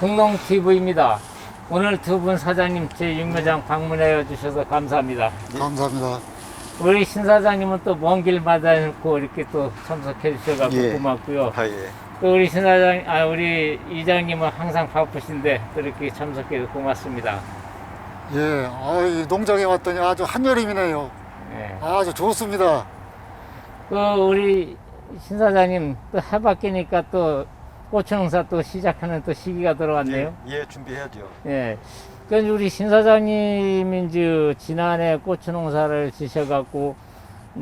공농TV입니다. 오늘 두 분 사장님 제 육묘장 방문해 주셔서 감사합니다. 감사합니다. 우리 신 사장님은 또 먼길 마다놓고 이렇게 또 참석해 주셔서 예. 고맙고요. 아, 예. 또 우리 신 사장, 아 우리 이장님은 항상 바쁘신데 또 이렇게 참석해 서 고맙습니다. 예, 아, 이 농장에 왔더니 아주 한여름이네요. 예. 아주 좋습니다. 또 우리 신 사장님 또 해바뀌니까 또 고추농사 또 시작하는 또 시기가 들어왔네요. 예, 예, 준비해야죠. 예. 그러니까 우리 신 사장님이 이제 지난해 고추 농사를 지셔갖고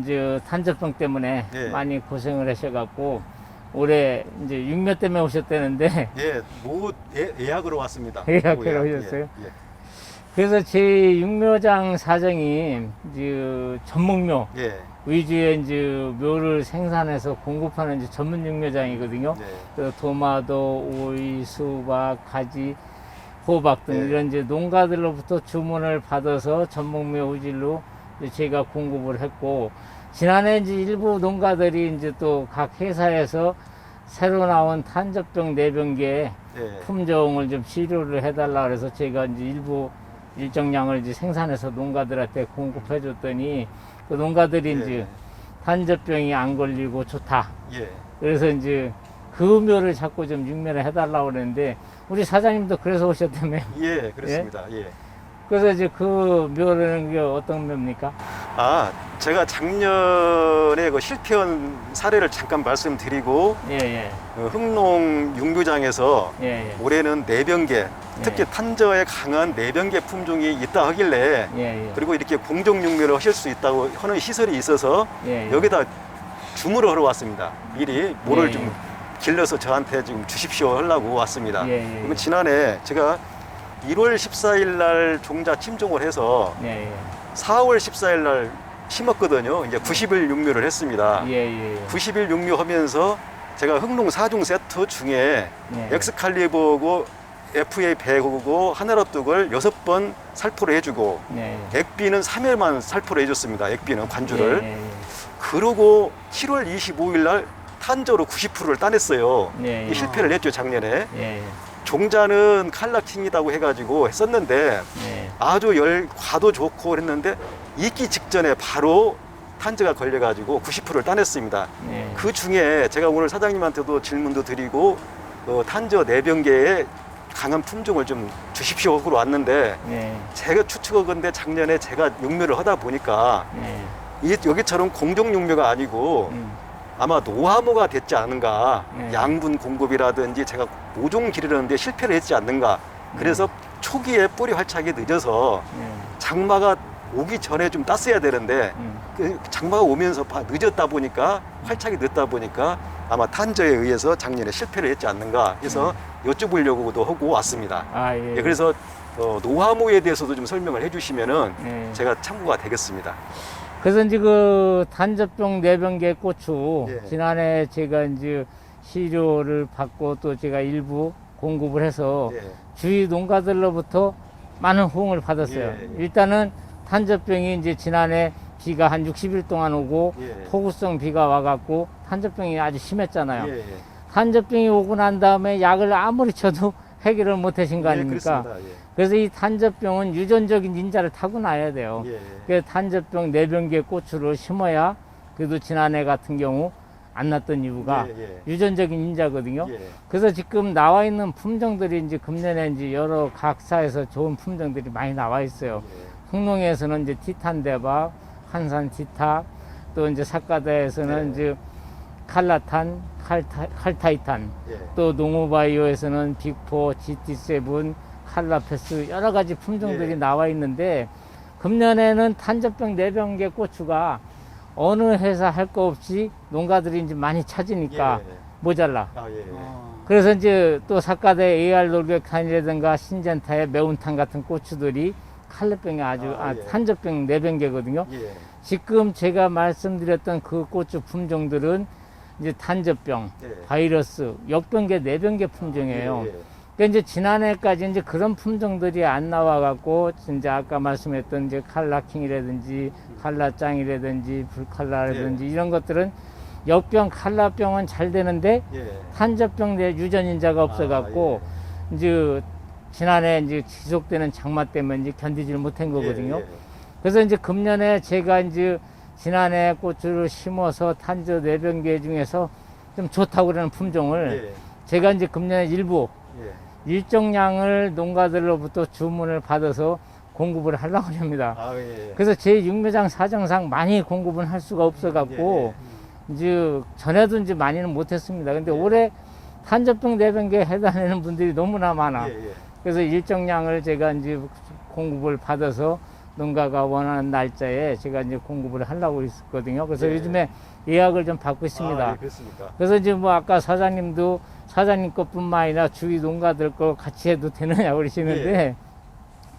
이제 탄저병 때문에 예. 많이 고생을 하셔갖고 올해 이제 육묘 때문에 오셨다는데 예, 모 예, 예약으로 왔습니다. 예약으로 모 예약, 오셨어요? 예, 예. 그래서 제 육묘장 사정이 이제 전목묘 예, 위주의 이제 묘를 생산해서 공급하는 이제 전문 육묘장이거든요. 예. 그 도마도, 오이, 수박, 가지, 호박 등 네. 이런 이제 농가들로부터 주문을 받아서 전목묘 우질로 제가 공급을 했고 지난해 이제 일부 농가들이 이제 또 각 회사에서 새로 나온 탄저병 내병계 예. 품종을 좀 치료를 해달라 그래서 제가 이제 일부 일정량을 이제 생산해서 농가들한테 공급해 줬더니 그 농가들이 예. 이제 탄저병이 안 걸리고 좋다. 예. 그래서 이제 그 묘를 자꾸 좀 육면을 해달라고 그랬는데 우리 사장님도 그래서 오셨다며요. 예, 그렇습니다. 예. 그래서 이제 그 묘라는 게 어떤 묘입니까? 아, 제가 작년에 그 실패한 사례를 잠깐 말씀드리고 예, 예, 어, 흥농 육묘장에서 예, 예, 올해는 내병계, 특히 탄저에 강한 내병계 품종이 있다 하길래 예, 예, 그리고 이렇게 공정 육묘를 하실 수 있다고 하는 시설이 있어서 예, 예. 여기다 주문을 하러 왔습니다. 미리 뭐를 예, 좀 예. 길러서 저한테 지금 주십시오 하려고 왔습니다. 예, 예, 그리고 예. 지난해 제가 1월 14일 날 종자 침종을 해서 예, 예, 4월 14일 날 심었거든요. 이제 90일 육묘를 했습니다. 예, 예, 예. 90일 육묘하면서 제가 흥농 4종 세트 중에 예. 엑스칼리버고 FA 100하고 하나로뚝을 6번 살포를 해주고 예, 예. 액비는 3회만 살포를 해줬습니다. 액비는 관주를. 예, 예, 그러고 7월 25일 날 탄저로 90%를 따냈어요. 예, 예. 이 실패를 했죠 작년에. 예, 종자는 칼라킹이라고 해가지고 했었는데 예, 아주 열 과도 좋고 그랬는데 익기 직전에 바로 탄저가 걸려가지고 90%를 따냈습니다. 예. 그 중에 제가 오늘 사장님한테도 질문도 드리고 어, 탄저 내병계에 강한 품종을 좀 주십시오 하고 왔는데 예, 제가 추측하건데 작년에 제가 육묘를 하다 보니까 예. 이 여기처럼 공정 육묘가 아니고 음, 아마 노화모가 됐지 않은가 네. 양분 공급이라든지 제가 모종 기르는데 실패를 했지 않는가 그래서 초기에 뿌리 활착이 늦어서 예, 장마가 오기 전에 좀 땄어야 되는데 음. 그 장마가 오면서 바- 늦었다 보니까 활착이 늦다 보니까 아마 탄저에 의해서 작년에 실패를 했지 않는가 해서 여쭤보려고도 하고 왔습니다. 아, 예. 예, 그래서 어, 노화모에 대해서도 좀 설명을 해주시면은 예. 제가 참고가 되겠습니다. 그래서 이제 그 단접병 내병계 고추 예. 지난해 제가 이제 시료를 받고 또 제가 일부 공급을 해서 예. 주위 농가들로부터 많은 호응을 받았어요. 예, 예. 일단은 탄저병이 이제 지난해 비가 한 60일 동안 오고 예. 폭우성 비가 와갖고 탄저병이 아주 심했잖아요. 예, 예. 탄저병이 오고 난 다음에 약을 아무리 쳐도 해결을 못 하신 거 예, 아닙니까? 그렇습니다. 그래서 이 탄저병은 유전적인 인자를 타고나야 돼요. 예. 예. 그 탄저병 내병계 고추를 심어야 그래도 지난해 같은 경우 안 났던 이유가 예, 예. 유전적인 인자거든요. 예. 그래서 지금 나와 있는 품종들이 이제 금년에 이제 여러 각사에서 좋은 품종들이 많이 나와 있어요. 흥농에서는 이제 티탄 대박, 한산 티타, 또 이제 삭가다에서는 네. 이제 칼라탄, 칼타, 칼타이탄, 예. 또 농우바이오에서는 빅포, GT7, 칼라페스 여러 가지 품종들이 예. 나와 있는데 금년에는 탄저병 내병계 고추가 어느 회사 할 거 없이 농가들이 이제 많이 찾으니까 예. 모자라. 아, 예. 예. 그래서 이제 또 삭가대 AR 놀격탄이라든가 신젠타의 매운탕 같은 고추들이 칼레병이 아주 아, 아, 예. 탄저병 내병계거든요. 예. 지금 제가 말씀드렸던 그 고추 품종들은 이제 탄저병, 예. 바이러스, 역병계, 내병계 품종이에요. 예, 예. 그러니까 이제 지난해까지 이제 그런 품종들이 안 나와갖고 진짜 아까 말씀했던 이제 칼라킹이라든지 칼라짱이라든지 불칼라라든지 이런 것들은 역병, 칼라병은 잘 되는데 예. 탄저병 내 유전인자가 없어갖고 아, 이제 지난해 이제 지속되는 장마 때문에 이제 견디질 못한 거거든요. 예, 예. 그래서 이제 금년에 제가 이제 지난해 고추를 심어서 탄저 네병개 중에서 좀 좋다고 그러는 품종을 예, 제가 이제 금년에 일부 예. 일정량을 농가들로부터 주문을 받아서 공급을 하려고 합니다. 아, 예. 그래서 제 육묘장 사정상 많이 공급은 할 수가 없어 갖고 이제 전에도 이제 많이는 못했습니다. 근데 예. 올해 탄저병 내병계 해당하는 분들이 너무나 많아. 예, 예. 그래서 일정량을 제가 이제 공급을 받아서 농가가 원하는 날짜에 제가 이제 공급을 하려고 있었거든요. 그래서 예. 요즘에 예약을 좀 받고 있습니다. 아, 예, 그렇습니까? 그래서 이제 뭐 아까 사장님도 사장님 것뿐만 아니라 주위 농가들 거 같이 해도 되느냐 그러시는데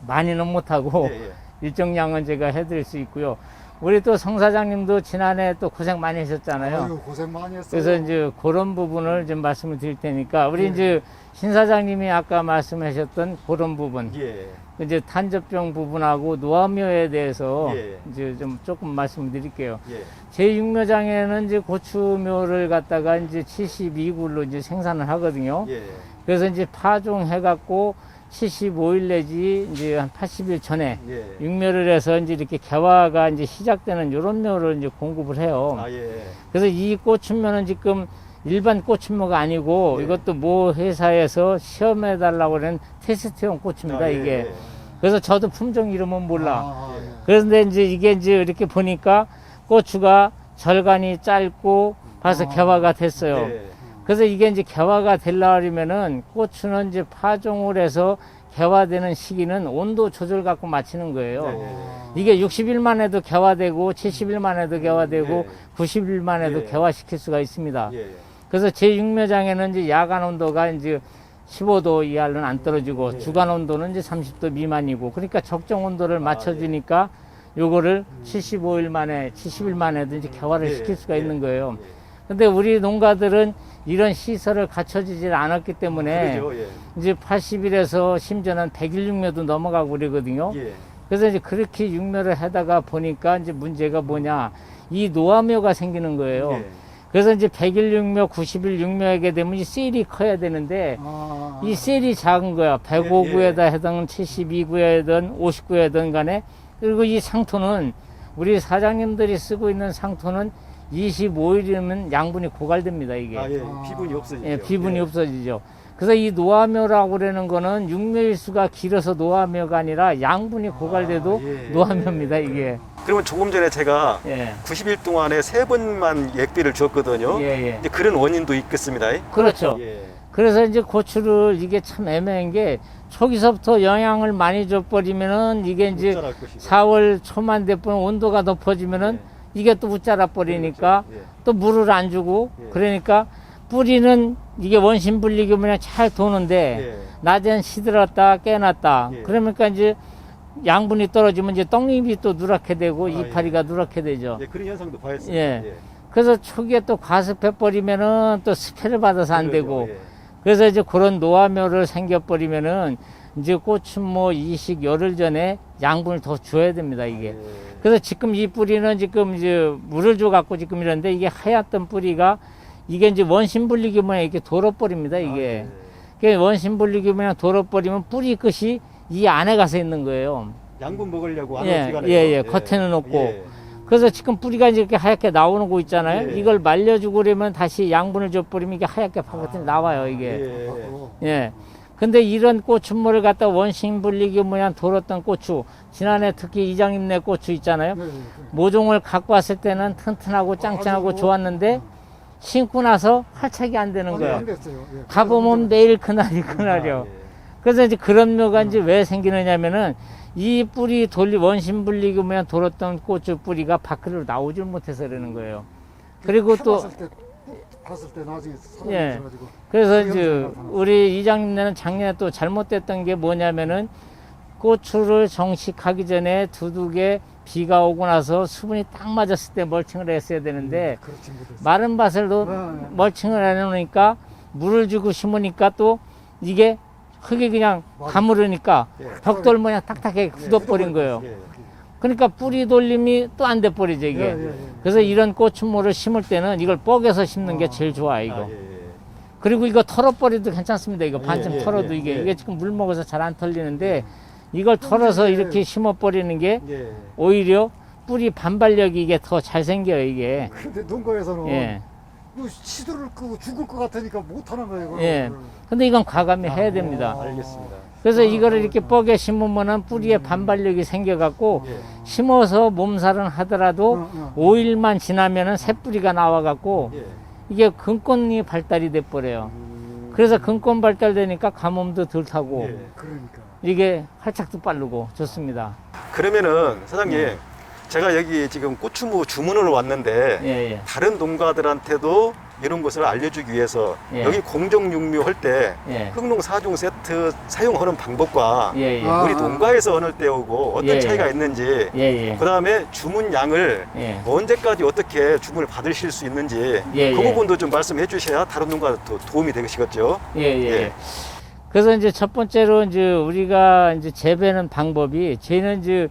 많이는 못하고 예, 예. 일정량은 제가 해드릴 수 있고요. 우리 또 성 사장님도 지난해 또 고생 많이 하셨잖아요. 아유, 고생 많이 했어요. 그래서 이제 그런 부분을 좀 말씀을 드릴 테니까 우리 예. 이제 신 사장님이 아까 말씀하셨던 그런 부분 예. 이제 탄저병 부분하고 노화묘에 대해서 예. 이제 좀 조금 말씀을 드릴게요. 예. 제 육묘장에는 이제 고추묘를 갖다가 이제 72굴로 이제 생산을 하거든요. 예. 그래서 이제 파종해갖고 75일 내지 이제 한 80일 전에 예. 육묘를 해서 이제 이렇게 개화가 이제 시작되는 이런 묘를 이제 공급을 해요. 아, 예. 그래서 이 고추묘는 지금 일반 고추묘가 아니고 네. 이것도 모 회사에서 시험해 달라고 하는 테스트용 고추입니다 아, 이게. 예. 그래서 저도 품종 이름은 몰라. 아, 예. 그런데 이제 이게 이제 이렇게 보니까 고추가 절간이 짧고 봐서 아. 개화가 됐어요. 예. 그래서 이게 이제 개화가 되려면은 고추는 이제 파종을 해서 개화되는 시기는 온도 조절 갖고 맞추는 거예요. 네. 이게 60일만 해도 개화되고 70일만 해도 개화되고 예. 90일만 해도 예. 개화시킬 수가 있습니다. 예. 그래서 제 육묘장에는 이제 야간 온도가 이제 15도 이하로는 안 떨어지고 예. 주간 온도는 이제 30도 미만이고 그러니까 적정 아, 온도를 맞춰주니까 요거를 75일 만에 70일 만에도 이제 개화를 예. 시킬 수가 예. 있는 거예요. 예. 근데 우리 농가들은 이런 시설을 갖춰지질 않았기 때문에 그러죠. 예. 이제 80일에서 심지어는 100일 육묘도 넘어가고 그러거든요. 예. 그래서 이제 그렇게 육묘를 하다가 보니까 이제 문제가 뭐냐. 이 노화묘가 생기는 거예요. 예. 그래서 이제 100일 육묘, 90일 육묘하게 되면 이 셀이 커야 되는데 아, 이 셀이 작은 거야. 105구에다 해당은 72구에든 59에든 간에 그리고 이 상토는 우리 사장님들이 쓰고 있는 상토는 25일이면 양분이 고갈됩니다, 이게. 아, 예. 아. 비분이 없어지죠. 예, 비분이 예. 없어지죠. 그래서 이 노화묘라고 그러는 거는 육묘일수가 길어서 노화묘가 아니라 양분이 고갈돼도 예. 노화묘입니다, 이게. 그러면 조금 전에 제가 예. 90일 동안에 세 번만 액비를 줬거든요. 예, 예. 이제 그런 원인도 있겠습니다. 그렇죠. 예. 그래서 이제 고추를 이게 참 애매한 게 초기서부터 영양을 많이 줘버리면은 이게 이제 자랄 것이고. 4월 초만 돼보면 온도가 높아지면은 이게 또 웃자라 버리니까 그렇죠. 예. 또 물을 안 주고 예. 그러니까 뿌리는 이게 원심 분리기 그냥 잘 도는데 예. 낮엔 시들었다 깨놨다 예. 그러니까 이제 양분이 떨어지면 이제 떡잎이 또 누렇게 되고 아, 이파리가 누렇게 되죠. 예, 그런 현상도 봐야습니다 예. 그래서 초기에 또 과습해 버리면은 또 스프레를 받아서 안 그러죠. 되고 예. 그래서 이제 그런 노화묘를 생겨 버리면은 이제 고추모 이식 열흘 전에 양분을 더 줘야 됩니다 이게. 예. 그래서 지금 이 뿌리는 지금 이제 물을 줘 갖고 지금 이런데 이게 하얗던 뿌리가 이게 이제 원심 분리기 모양 이렇게 돌아버립니다 이게. 아, 그 원심 분리기 모양 돌아버리면 뿌리 끝이 이 안에 가서 있는 거예요. 예. 양분 먹으려고 안 예. 예, 예. 겉에는 없고. 예. 그래서 지금 뿌리가 이제 이렇게 하얗게 나오는 거 있잖아요. 예. 이걸 말려주고 그러면 다시 양분을 줘버리면 이게 하얗게 바깥에 나와요 이게. 예. 예. 근데 이런 고추물을 갖다 원심 분리기 모양 돌았던 고추, 지난해 특히 이장님네 고추 있잖아요. 예, 예, 예. 모종을 갖고 왔을 때는 튼튼하고 짱짱하고 아주 좋았는데 심고 나서 활착이 안 되는 아니, 거예요. 안 됐어요. 예. 가보면 매일 그날이 그날이요. 아, 예. 그래서 이제 그런 묘가 이제 왜 생기느냐면은 이 뿌리 돌리 원심 분리기 모양 돌았던 고추 뿌리가 밖으로 나오질 못해서 그러는 거예요. 그리고 또 때, 봤을 때 나중에 예. 그래서 그 이제. 우리 이장님네는 작년에 또 잘못됐던 게 뭐냐면은 고추를 정식하기 전에 두둑에 비가 오고 나서 수분이 딱 맞았을 때 멀칭을 했어야 되는데 있어요. 마른 밭을도 네. 멀칭을 해놓으니까 물을 주고 심으니까 또 이게 흙이 그냥 맞아. 가무르니까 예. 벽돌 모양 딱딱하게 굳어버린 거예요. 예. 그러니까 뿌리 돌림이 또 안 돼 버리죠 예, 이게. 예, 예. 그래서 이런 고추모를 심을 때는 이걸 뻐겨서 심는 게 제일 좋아 이거. 아, 예, 예. 그리고 이거 털어버려도 괜찮습니다. 이거 반쯤 예, 털어도 예, 이게 예. 이게 지금 물 먹어서 잘 안 털리는데 이걸 털어서 이렇게 심어 버리는 게 예. 오히려 뿌리 반발력이 이게 더 잘 생겨요 이게. 근데 농가에서는 예. 이거 시드를 끄고 죽을 것 같으니까 못 하는 거예요. 예. 근데 이건 과감히 해야 됩니다. 알겠습니다. 그래서 이거를 이렇게 뻐개 심으면은 뿌리에 반발력이 생겨갖고 예. 심어서 몸살은 하더라도 어, 어. 5일만 지나면은 새 뿌리가 나와갖고 예. 이게 근권이 발달이 돼버려요. 음. 그래서 근권 발달되니까 가뭄도 덜 타고 예. 그러니까. 이게 활착도 빠르고 좋습니다. 그러면은 사장님 제가 여기 지금 고추무 주문을 왔는데 예, 예. 다른 농가들한테도 이런 것을 알려주기 위해서 예. 여기 공정 육묘 할때 예. 흑농 4종 세트 사용하는 방법과 예, 예. 아. 우리 농가에서 얻을 때하고 어떤 예, 차이가 예. 있는지 예, 예. 그 다음에 주문 양을 예. 언제까지 어떻게 주문을 받으실 수 있는지 예, 그 예. 부분도 좀 말씀해 주셔야 다른 농가도 도움이 되시겠죠. 예, 예. 예. 그래서 이제 첫 번째로 이제 우리가 이제 재배는 방법이 저희는 이제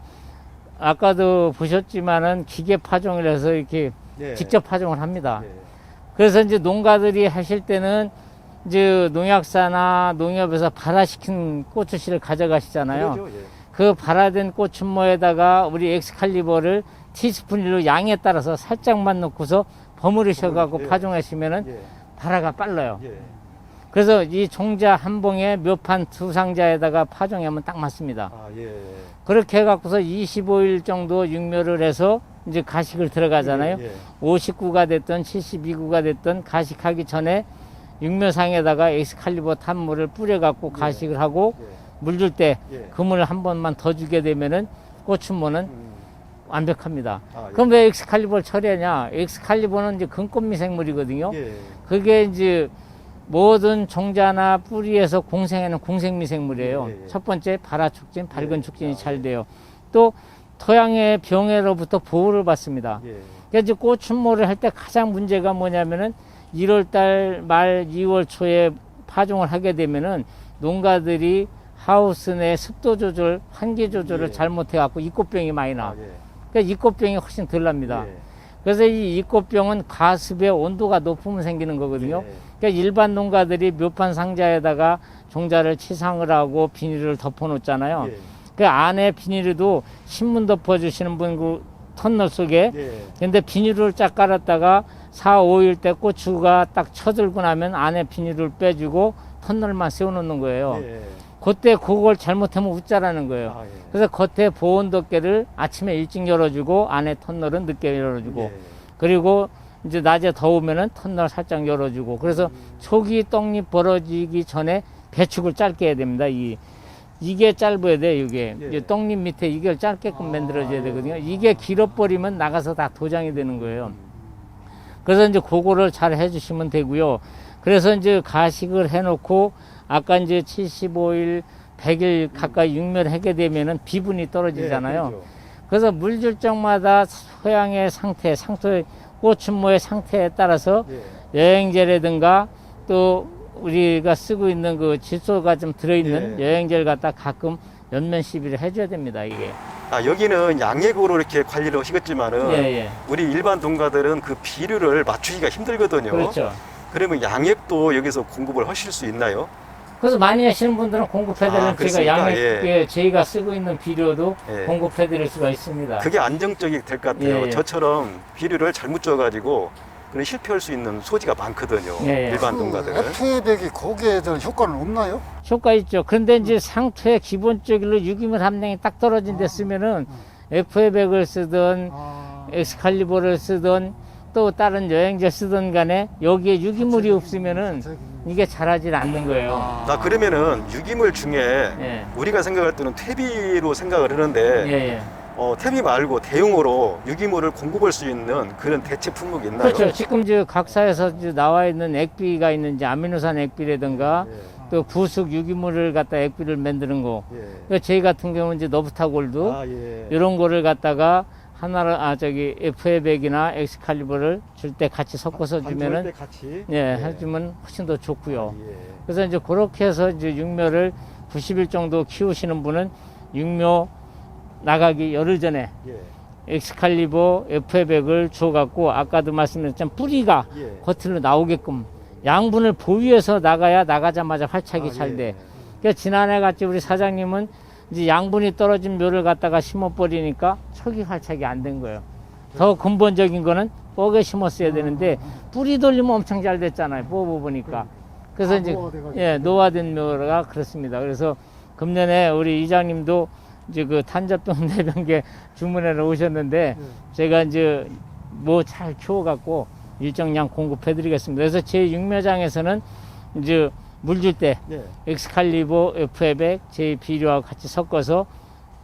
아까도 보셨지만은 기계 파종을 해서 이렇게 예. 직접 파종을 합니다. 예. 그래서 이제 농가들이 하실 때는 이제 농약사나 농협에서 발화시킨 고추씨를 가져가시잖아요. 그러죠, 예. 그 발화된 고추모에다가 우리 엑스칼리버를 티스푼으로 양에 따라서 살짝만 넣고서 버무리셔가지고 예. 파종하시면은 예. 발화가 빨라요. 예. 그래서 이 종자 한 봉에 몇판두 상자에다가 파종하면 딱 맞습니다. 아, 예. 그렇게 해갖고서 25일 정도 육묘를 해서 이제 가식을 들어가잖아요. 예. 59가 됐든 72구가 됐든 가식하기 전에 육묘상에다가 엑스칼리버 탄물을 뿌려갖고 가식을 하고 예. 물줄 때 예. 그물 한 번만 더 주게 되면은 고추모는 음. 완벽합니다. 아, 예. 그럼 왜 엑스칼리버를 처리하냐? 엑스칼리버는 이제 근꽃미생물이거든요. 예. 그게 이제 모든 종자나 뿌리에서 공생하는 공생미생물이에요. 예, 예. 첫 번째 발화촉진, 밝은 예. 촉진이 아, 잘 예. 돼요. 또 토양의 병해로부터 보호를 받습니다. 예. 그러니까 이제 꽃춘모를 할 때 가장 문제가 뭐냐면은 1월 달 말 2월 초에 파종을 하게 되면은 농가들이 하우스 내 습도 조절, 환기 조절을 예. 잘못해 갖고 이꽃병이 많이 나. 아, 예. 그러니까 이꽃병이 훨씬 덜 납니다. 예. 그래서 이 이꽃병은 가습의 온도가 높으면 생기는 거거든요. 예. 그러니까 일반 농가들이 묘판 상자에다가 종자를 치상을 하고 비닐을 덮어 놓잖아요. 예. 그 안에 비닐에도 신문 덮어 주시는 분 그 터널 속에 예. 근데 비닐을 쫙 깔았다가 4, 5일 때 고추가 딱 쳐들고 나면 안에 비닐을 빼주고 터널만 세워놓는 거예요. 예. 그때 그걸 잘못하면 웃자라는 거예요. 아, 예. 그래서 겉에 보온 덮개를 아침에 일찍 열어주고 안에 터널은 늦게 열어주고 예. 그리고 이제 낮에 더우면은 터널 살짝 열어주고 그래서 초기 떡잎 벌어지기 전에 배축을 짧게 해야 됩니다. 이 이게 짧아야 돼 이게 예. 떡잎 밑에 이걸 짧게끔 아, 만들어줘야 예. 되거든요. 이게 길어버리면 나가서 다 도장이 되는 거예요. 그래서 이제 그거를 잘 해주시면 되고요. 그래서 이제 가식을 해놓고 아까 이제 75일, 100일 가까이 육멸 하게 되면은 비분이 떨어지잖아요. 예, 그렇죠. 그래서 물줄 적마다 소양의 상태, 상토의 꽃춘모의 상태에 따라서 예. 여행제라든가 또 우리가 쓰고 있는 그 질소가 좀 들어있는 예. 여행제를 갖다 가끔 연면 시비를 해줘야 됩니다, 이게. 아, 여기는 양액으로 이렇게 관리를 하시겠지만은 예, 예. 우리 일반 농가들은 그 비료를 맞추기가 힘들거든요. 그렇죠. 그러면 양액도 여기서 공급을 하실 수 있나요? 그래서 많이 하시는 분들은 공급해드리는 아, 제가 그렇습니까? 양액, 저희가 쓰고 있는 비료도 예. 공급해드릴 수가 있습니다. 그게 안정적이 될것 같아요. 예, 예. 저처럼 비료를 잘못 줘가지고 그런 실패할 수 있는 소지가 많거든요. 예, 예. 일반 그 농가들은. FA백이 거기에 대한 효과는 없나요? 효과 있죠. 그런데 이제 상토에 기본적으로 유기물 함량이 딱 떨어진 데 아. 쓰면은 FA100을 쓰든 아, 엑스칼리버를 쓰든 또 다른 여행제 쓰든 간에 여기에 유기물이 없으면은 이게 자라질 않는 거예요. 아, 아, 그러면은 유기물 중에 예. 우리가 생각할 때는 퇴비로 생각을 예, 하는데 예. 어, 퇴비 말고 대용으로 유기물을 공급할 수 있는 그런 대체 품목이 있나요? 그렇죠. 지금 저 각사에서 이제 나와 있는 액비가 있는지 아미노산 액비라든가 예, 또 부속 유기물을 갖다 액비를 만드는 거. 예. 그러니까 저희 같은 경우는 이제 너부타골드 아, 예. 이런 거를 갖다가 하나를 아 저기 FA100이나 엑스칼리버를 줄 때 같이 섞어서 주면은 때 같이 예, 해주면 훨씬 더 좋고요. 아, 예. 그래서 이제 그렇게 해서 이제 육묘를 90일 정도 키우시는 분은 육묘 나가기 열흘 전에 예. 엑스칼리버 FA100을 줘갖고 아까도 말씀드렸지만 뿌리가 예. 겉으로 나오게끔 양분을 보유해서 나가야 나가자마자 활착이 아, 잘 예. 돼. 그러니까 지난해 같이 우리 사장님은 이제 양분이 떨어진 묘를 갖다가 심어 버리니까 초기 활착이 안 된 거예요. 더 근본적인 거는 뻑에 심었어야 되는데 뿌리 돌리면 엄청 잘 됐잖아요. 뽑아 보니까. 그래서 아, 이제. 예 노화된 묘가 그렇습니다. 그래서 금년에 우리 이장님도 이제 그 탄저병 내병계 주문회를 오셨는데 제가 이제 뭐 잘 키워갖고 일정량 공급해드리겠습니다. 그래서 제 육묘장에서는 이제 물 줄때 예. 엑스칼리버 F100 제 비료와 같이 섞어서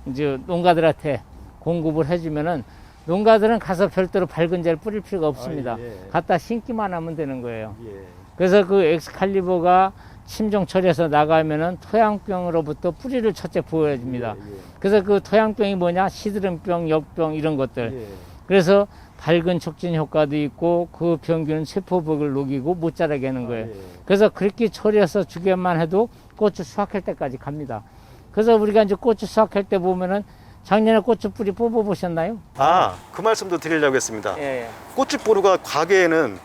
이제 농가들한테 공급을 해주면은 농가들은 가서 별도로 밝은 재를 뿌릴 필요가 없습니다. 아, 예. 갖다 심기만 하면 되는 거예요. 예. 그래서 그 엑스칼리버가 침종 처리해서 나가면은 토양병으로부터 뿌리를 첫째 보호해줍니다. 예, 예. 그래서 그 토양병이 뭐냐 시드름병, 역병 이런 것들. 예. 그래서 밝은 촉진 효과도 있고 그 병균은 세포복을 녹이고 못 자라게 하는 거예요. 아, 예. 그래서 그렇게 처리해서 주기만 해도 고추 수확할 때까지 갑니다. 그래서 우리가 이제 고추 수확할 때 보면은 작년에 고추 뿌리 뽑아 보셨나요? 아, 그 말씀도 드리려고 했습니다. 예, 꽃집보루가 과거에는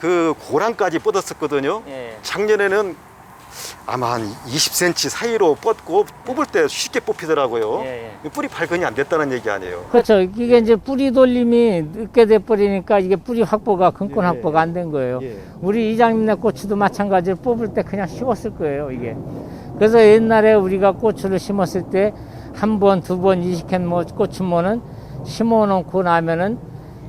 그 고랑까지 뻗었었거든요. 예. 작년에는 아마 한 20cm 사이로 뻗고 뽑을 때 쉽게 뽑히더라고요. 예, 예. 뿌리 발근이 안 됐다는 얘기 아니에요. 그렇죠. 이게 이제 뿌리 돌림이 늦게 돼 버리니까 이게 뿌리 확보가 근권 예. 확보가 안 된 거예요. 예. 우리 이장님네 고추도 마찬가지로 뽑을 때 그냥 심었을 거예요, 이게. 그래서 옛날에 우리가 고추를 심었을 때 한 번, 두 번, 이식한 뭐 고추모는 심어 놓고 나면은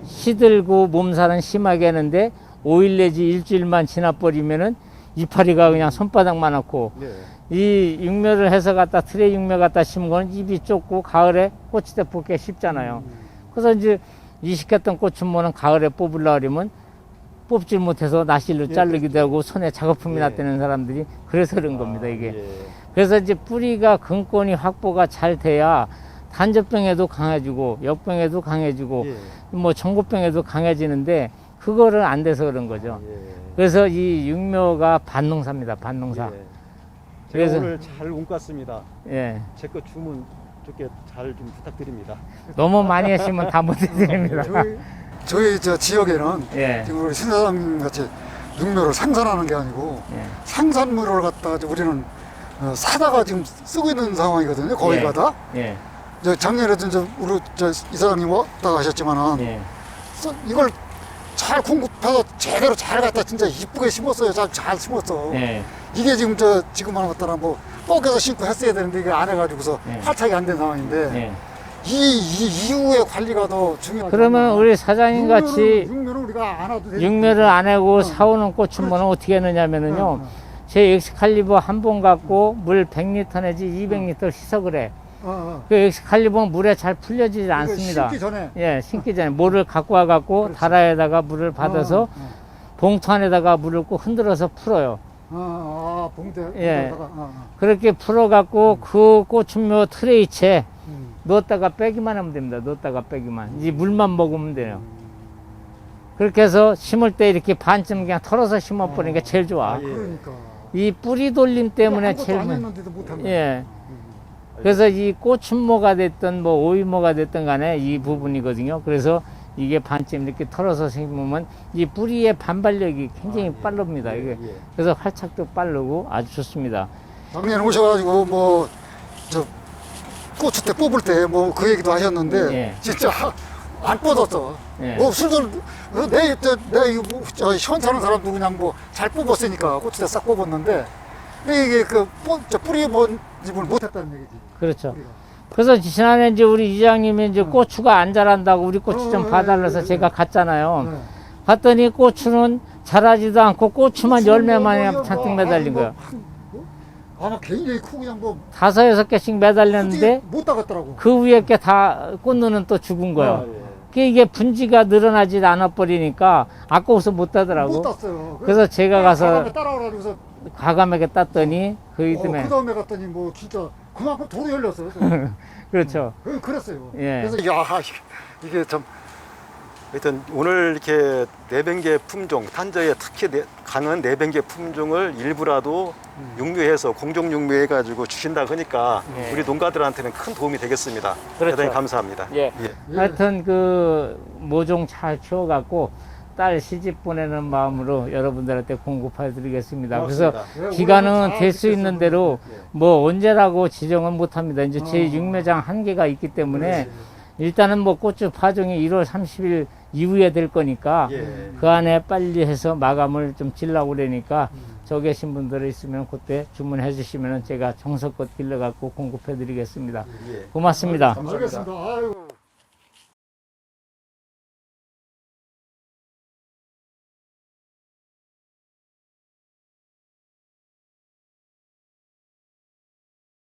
시들고 몸살은 심하게 하는데 5일 내지 일주일만 지나버리면은 이파리가 그냥 손바닥만 하고 네. 이 육묘를 해서 갖다 트레 육묘 갖다 심은 거는 입이 좁고 가을에 고추대 뽑기 쉽잖아요. 그래서 이제 이식했던 고추모는 가을에 뽑으려 그러면 뽑질 못해서 나실로 예, 자르기도 하고 손에 작업품이 예. 났다는 사람들이 그래서 그런 겁니다 이게. 예. 그래서 이제 뿌리가 근권이 확보가 잘 돼야 단저병에도 강해지고 역병에도 강해지고 예. 뭐 전고병에도 강해지는데 그거를 안 돼서 그런 거죠. 예. 그래서 이 육묘가 반농사입니다 반농사. 예. 그래서- 오늘 잘 옮겼습니다. 예. 제 거 주문 좋게 잘 좀 부탁드립니다. 너무 많이 했으면 다 못해드립니다. 저희 저 지역에는 예. 지금 우리 신사장님 같이 육묘를 생산하는 게 아니고 예. 생산물을 갖다 가 우리는 어, 사다가 지금 쓰고 있는 상황이거든요. 거의 예. 가다. 예. 저 작년에도 이제 우리 저 이사장님 왔다 가셨지만은 예. 써- 이걸 잘 공급해서 제대로 잘 갖다 진짜 이쁘게 심었어요. 잘, 잘 심었어. 예. 이게 지금 저 지금 하는 것들은 뭐 뻑에서 심고 했어야 되는데 이게 안 해가지고서 예. 활착이 안 된 상황인데 예. 이, 이 이후의 관리가 더 중요하죠. 그러면 우리 사장님 같이 육묘를 우리가 안 와도 돼. 육묘를 안 하고 어. 사오는 고추모는 어떻게 했느냐면은요. 어, 제 엑스칼리버 한 번 갖고 물 100리터 내지 200리터 희석을 해. 어, 어. 그 엑스칼리버는 물에 잘 풀려지지 이거 않습니다. 심기 전에 예, 심기 전에 물을 갖고 와갖고. 다라에다가 물을 받아서 어, 어, 봉투 안에다가 물을 꼭 흔들어서 풀어요. 어, 어, 아, 봉대. 예. 봉대에다가, 어, 어. 그렇게 풀어갖고 그 고추묘 트레이채 음. 넣었다가 빼기만 하면 됩니다. 넣었다가 빼기만. 이제 물만 먹으면 돼요. 그렇게 해서 심을 때 이렇게 반쯤 그냥 털어서 심어버리는 게 제일 좋아. 아, 예. 그러니까. 이 뿌리 돌림 때문에 아무것도 제일. 안 문- 했는데도 못한 거야. 예. 그래서 이 꽃춘모가 됐든 뭐 오이모가 됐든 간에 이 부분이거든요. 그래서 이게 반쯤 이렇게 털어서 심으면 이 뿌리의 반발력이 굉장히 아, 예. 빠릅니다. 예, 이게. 예. 그래서 활착도 빠르고 아주 좋습니다. 작년에 오셔가지고 뭐 저 고추 때 뽑을 때 뭐 그 얘기도 하셨는데 예. 진짜 안 뻗었어. 예. 뭐 술들 내내 이거 뭐, 저 시원찮은 사람도 그냥 뭐 잘 뽑았으니까 고추 때 싹 뽑았는데 근데 이게 그 뽑, 저 뿌리 뭔집을 못했다는 얘기지. 그렇죠. 우리가. 그래서 지난해 이제 우리 이장님이 이제 어. 고추가 안 자란다고 우리 고추 좀 어, 봐달라서 예, 예, 제가 예. 갔잖아요. 네. 갔더니 고추는 자라지도 않고 고추만 고추 열매만 뭐, 그냥 뭐, 잔뜩 뭐, 매달린 거예요. 뭐, 한, 뭐, 아마 굉장히 크고 그냥 뭐 다섯 여섯 개씩 매달렸는데 못 따갔더라고. 그 위에 게 다 꽃눈은 또 죽은 거예요. 아, 예. 그게 이게 분지가 늘어나지 않아 버리니까 아까워서 못못 따더라고. 땄어요. 그래서 제가 가서 따라오라면서 과감하게 땄더니 그 어, 이듬해 그 다음에 갔더니 뭐 진짜 그만큼 돌이 열렸어요. 그렇죠. 그- 그랬어요. 예. 그래서 야 이게- 이게 참 하여튼 오늘 이렇게 내병계 품종, 탄저에 특히 내- 강한 내병계 품종을 일부라도 음. 육묘해서 공정 육묘해가지고 주신다 하니까 예. 우리 농가들한테는 큰 도움이 되겠습니다. 그렇죠. 대단히 감사합니다. 예. 예. 하여튼 그 모종 잘 키워 갖고 딸 시집 보내는 마음으로 여러분들한테 공급해 드리겠습니다. 고맙습니다. 그래서 네, 기간은 될 수 있는 대로 예. 뭐 언제라고 지정은 못 합니다. 이제 제 어. 육매장 한계가 있기 때문에 일단은 뭐 고추 파종이 1월 30일 이후에 될 거니까 예. 그 안에 빨리 해서 마감을 좀 질라고 그러니까 저 계신 분들 있으면 그때 주문해 주시면 제가 정성껏 길러갖고 공급해 드리겠습니다. 예. 고맙습니다. 알겠습니다. 아이고.